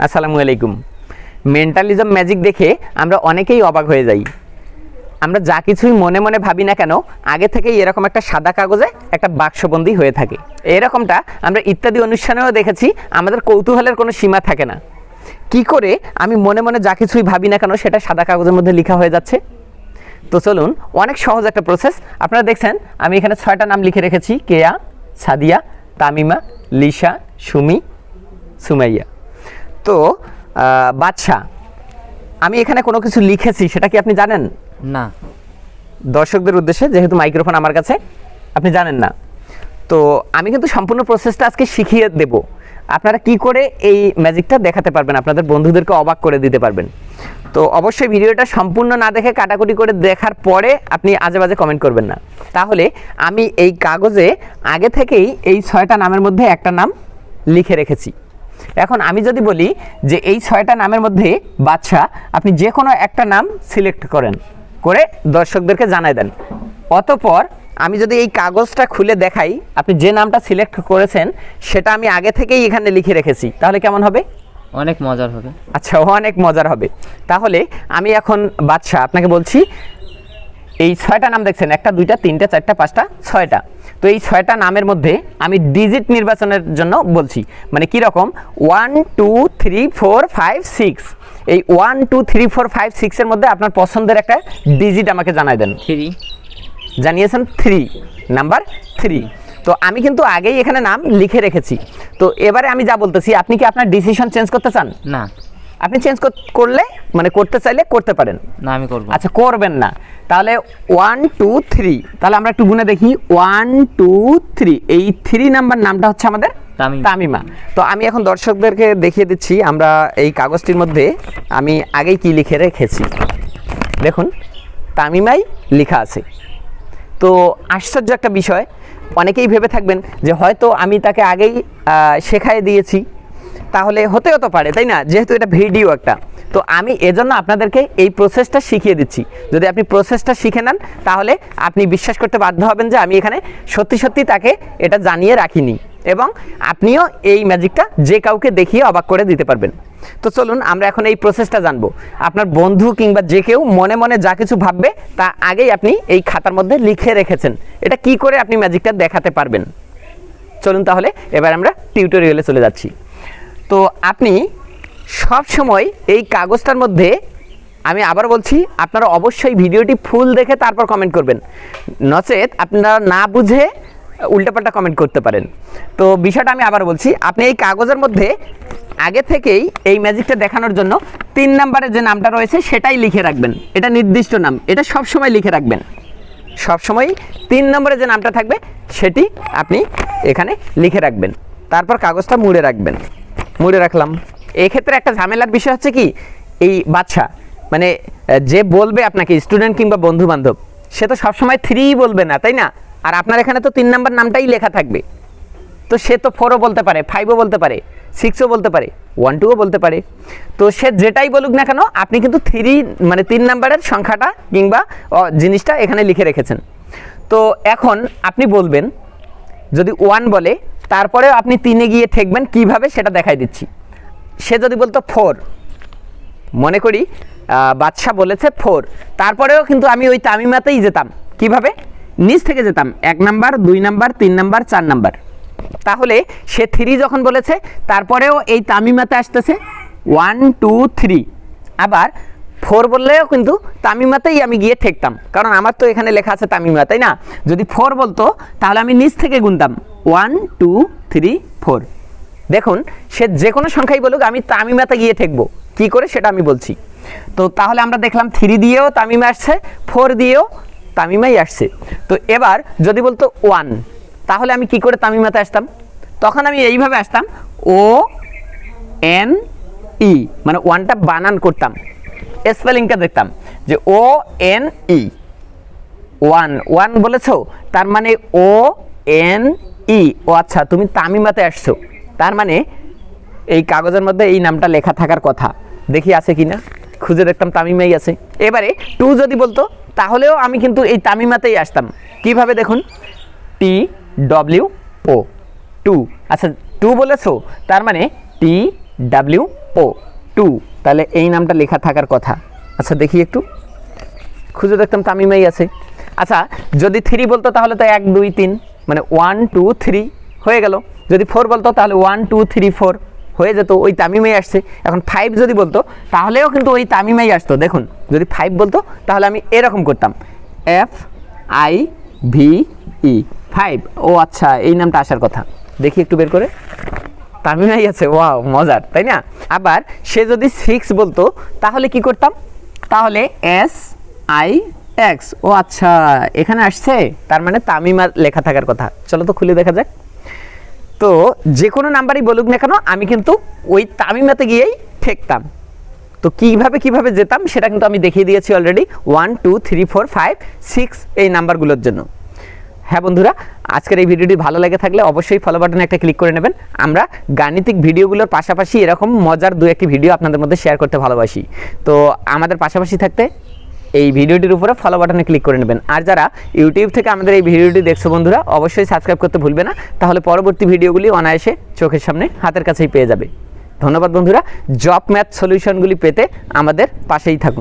আসসালামু আলাইকুম। Mentalism magic দেখে আমরা অনেকেই অবাক হয়ে যাই। আমরা যা কিছুই মনে মনে ভাবি না কেন, আগে থেকেই এরকম একটা সাদা কাগজে একটা বাক্সবন্দি হয়ে থাকে। এরকমটা আমরা ইত্যাদি অনুষ্ঠানেও দেখেছি, আমাদের কৌতূহলের কোনো সীমা থাকে না। কি করে আমি মনে মনে যা কিছুই ভাবি না কেন, সেটা সাদা কাগজের মধ্যে লেখা হয়ে যাচ্ছে? তো চলুন, অনেক সহজ একটা প্রসেস আপনারা দেখছেন, আমি এখানে ছয়টা নাম লিখে রেখেছি। কেয়া, সাদিয়া, তামিমা, লিসা, সুমি, সুমাইয়া। তো আহ, বাদশা আমি এখানে কোনো কিছু লিখেছি সেটা কি আপনি জানেন? না। দর্শকদের উদ্দেশ্যে যেহেতু মাইক্রোফোন আমার কাছে আপনি জানেন না। তো আমি কিন্তু সম্পূর্ণ প্রসেসটা আজকে শিখিয়ে দেব। আপনারা কি করে এই ম্যাজিকটা দেখাতে পারবেন? আপনাদের বন্ধুদেরকে অবাক করে দিতে পারবেন। তো অবশ্যই ভিডিওটা সম্পূর্ণ না দেখে কাটাকুটি করে দেখার পরে আপনি আজে বাজে কমেন্ট করবেন না। তাহলে আমি এই কাগজে আগে থেকেই এই ছয়টা নামের মধ্যে একটা নাম লিখে রেখেছি। এখন আমি যদি বলি যে এই ছয়টা নামের মধ্যে বাচ্চা আপনি যে কোনো একটা নাম সিলেক্ট করেন করে দর্শকদেরকে জানাই দেন। অতপর আমি যদি এই কাগজটা খুলে দেখাই আপনি যে নামটা সিলেক্ট করেছেন সেটা আমি আগে থেকেই এখানে লিখে রেখেছি। তাহলে কেমন হবে? অনেক মজার হবে। আচ্ছা অনেক মজার হবে। তাহলে আমি এখন বাচ্চা আপনাকে বলছি এই ছয়টা নাম দেখছেন একটা দুইটা তিনটা চারটা পাঁচটা ছয়টা। তো এই ছয়টা নামের মধ্যে আমি ডিজিট নির্বাচনের জন্য বলছি। মানে কি রকম? One two three four five six এই one two three four five সিক্সের মধ্যে আপনার পছন্দের একটা ডিজিট আমাকে জানাই দেন। থ্রি জানিয়েছেন থ্রি নাম্বার থ্রি তো আমি কিন্তু আগেই এখানে নাম লিখে রেখেছি। তো এবারে আমি যা বলতেছি আপনি কি আপনার ডিসিশন চেঞ্জ করতে চান? না। আপনি চেঞ্জ করলে মানে করতে চাইলে করতে পারেন। না আমি করব আচ্ছা করবেন না। তাহলে ওয়ান টু থ্রি তাহলে আমরা একটু গুনে দেখি। ওয়ান টু থ্রি এই থ্রি নাম্বার নামটা হচ্ছে আমাদের তামিমা। তো আমি এখন দর্শকদেরকে দেখিয়ে দিচ্ছি আমরা এই কাগজটির মধ্যে আমি আগেই কি লিখে রেখেছি। দেখুন তামিমাই লেখা আছে। তো আশ্চর্য একটা বিষয়। অনেকেই ভেবে থাকবেন যে হয়তো আমি তাকে আগেই শেখায় দিয়েছি। তাহলে হতেও তো পারে, তাই না? যেহেতু এটা ভিডিও একটা। তো আমি এজন্য আপনাদেরকে এই প্রসেসটা শিখিয়ে দিচ্ছি। যদি আপনি প্রসেসটা শিখে নেন, তাহলে আপনি বিশ্বাস করতে বাধ্য হবেন যে আমি এখানে সত্যি সত্যি তাকে এটা জানিয়ে রাখিনি এবং আপনিও এই ম্যাজিকটা যে কাউকে দেখিয়ে অবাক করে দিতে পারবেন। তো চলুন, আমরা এখন এই প্রসেসটা জানব। আপনার বন্ধু কিংবা যে কেউ মনে মনে যা কিছু ভাববে, তা আগেই আপনি এই খাতার মধ্যে লিখে রেখেছেন। এটা কি করে আপনি ম্যাজিকটা দেখাতে পারবেন? চলুন তাহলে, এবার আমরা টিউটোরিয়ালে চলে যাচ্ছি। তো আপনি সব সময় এই কাগজটার মধ্যে, আমি আবার বলছি, আপনারা অবশ্যই ভিডিওটি ফুল দেখে তারপর কমেন্ট করবেন। নচেত আপনারা না বুঝে উল্টাপাল্টা কমেন্ট করতে পারেন। তো বিষয়টা আমি আবার বলছি, আপনি এই কাগজের মধ্যে আগে থেকেই এই ম্যাজিকটা দেখানোর জন্য তিন নাম্বারে যে নামটা রয়েছে, সেটাই লিখে রাখবেন। এটা নির্দিষ্ট নাম, এটা সব সময় লিখে রাখবেন। সব সময় তিন নম্বরে যে নামটা থাকবে, সেটি আপনি এখানে লিখে রাখবেন। তারপর কাগজটা মুড়ে রাখবেন। মুড়ে রাখলাম। এক্ষেত্রে একটা ঝামেলার বিষয় হচ্ছে কি, এই বাচ্চা মানে যে বলবে আপনাকে স্টুডেন্ট কিংবা বন্ধু বান্ধব সে তো সবসময় থ্রি বলবে না, তাই না? আর আপনার এখানে তো তিন নাম্বার নামটাই লেখা থাকবে। তো সে তো ফোরও বলতে পারে ফাইভও বলতে পারে সিক্সও বলতে পারে ওয়ান টুও বলতে পারে। তো সে যেটাই বলুক না কেন, আপনি কিন্তু থ্রি মানে তিন নাম্বারের সংখ্যাটা কিংবা জিনিসটা এখানে লিখে রেখেছেন। তো এখন আপনি বলবেন, যদি ওয়ান বলে তারপরেও আপনি তিনে গিয়ে ঠেকবেন, কীভাবে সেটা দেখাই দিচ্ছি। সে যদি বলতো ফোর, মনে করি বাদশাহ বলেছে ফোর, তারপরেও কিন্তু আমি ওই তামিমাতেই যেতাম। কীভাবে? নিচ থেকে যেতাম, এক নাম্বার, দুই নাম্বার, তিন নাম্বার, চার নাম্বার। তাহলে সে থ্রি যখন বলেছে, তারপরেও এই তামিমাতে আসতেছে, ওয়ান, টু, থ্রি। আবার ফোর বললেও কিন্তু তামিমাতেই আমি গিয়ে ঠেকতাম। কারণ আমার তো এখানে লেখা আছে তামিমা, তাই না? যদি ফোর বলতো, তাহলে আমি নিচ থেকে গুনতাম। One, two, three, four. দেখুন, সে যে কোনো সংখ্যাই বলুক, আমি তামিমাতে গিয়ে ঠেকবো। কি করে? সেটা আমি বলছি। তো তাহলে আমরা দেখলাম থ্রি দিয়েও তামিমা আসছে, ফোর দিয়েও তামিমাই আসছে। তো এবার যদি বলতো ওয়ান, তাহলে আমি কি করে তামিমাতে আসতাম? তখন আমি এইভাবে আসতাম, ও, এন, ই মানে ওয়ানটা বানান করতাম। স্পেলিংটা দেখতাম, যে O N E one one বলেছ? তার মানে ও এন ই ও আচ্ছা তুমি তামিমাতে আসছো। তার মানে এই কাগজের মধ্যে এই নামটা লেখা থাকার কথা। দেখি আছে কি না খুঁজে দেখতাম তামিমাই আছে। এবারে টু যদি বলতো, তাহলেও আমি কিন্তু এই তামিমাতেই আসতাম। কীভাবে দেখুন? T W O two. আচ্ছা টু বলেছ, তার মানে টি ডাব্লিউ ও টু, তাহলে এই নামটা লেখা থাকার কথা। আচ্ছা দেখি একটু। খুঁজে দেখতাম তামিমাই আছে। আচ্ছা যদি থ্রি বলতো তাহলে তো এক, দুই, তিন মানে ওয়ান টু থ্রি হয়ে গেল। যদি ফোর বলতো তাহলে ওয়ান টু থ্রি ফোর হয়ে যেত, ওই তামিমাই আসছে। এখন ফাইভ যদি বলতো, তাহলেও কিন্তু ওই তামিমাই আসতো। দেখুন, যদি ফাইভ বলতো, তাহলে আমি এরকম করতাম। F I V E five ও আচ্ছা এই নামটা আসার কথা। দেখি একটু বের করে। তামিমাই আছে, ওয়াও, মজার, তাই না? আবার সে যদি সিক্স বলতো, তাহলে কি করতাম? তাহলে এস আই এক্স ও আচ্ছা এখানে আসছে? তার মানে তামিমা লেখা থাকার কথা। চলো তো খুলে দেখা যাক। তো যে কোনো নাম্বারই বলুক না কেন, আমি কিন্তু ওই তামিমাতে গিয়েই ঠেকতাম। তো কীভাবে কীভাবে যেতাম, সেটা কিন্তু আমি দেখিয়ে দিয়েছি already one two three four five six এই নাম্বারগুলোর জন্য। হ্যাঁ বন্ধুরা, আজকের এই ভিডিওটি ভালো লেগে থাকলে অবশ্যই ফলো বাটনে একটা ক্লিক করে নেবেন। আমরা গাণিতিক ভিডিওগুলোর পাশাপাশি এরকম মজার দু একটি ভিডিও আপনাদের মধ্যে শেয়ার করতে ভালোবাসি। তো আমাদের পাশাপাশি থাকতে এই ভিডিওটির উপরে ফলো বাটনে ক্লিক করে নেবেন। আর যারা ইউটিউব থেকে আমাদের এই ভিডিওটি দেখছ বন্ধুরা, অবশ্যই সাবস্ক্রাইব করতে ভুলবে না। তাহলে পরবর্তী ভিডিওগুলি অনায়াসে চোখের সামনে হাতের কাছেই পেয়ে যাবে। ধন্যবাদ বন্ধুরা, জব ম্যাথ সলিউশনগুলি পেতে আমাদের পাশেই থাকুন।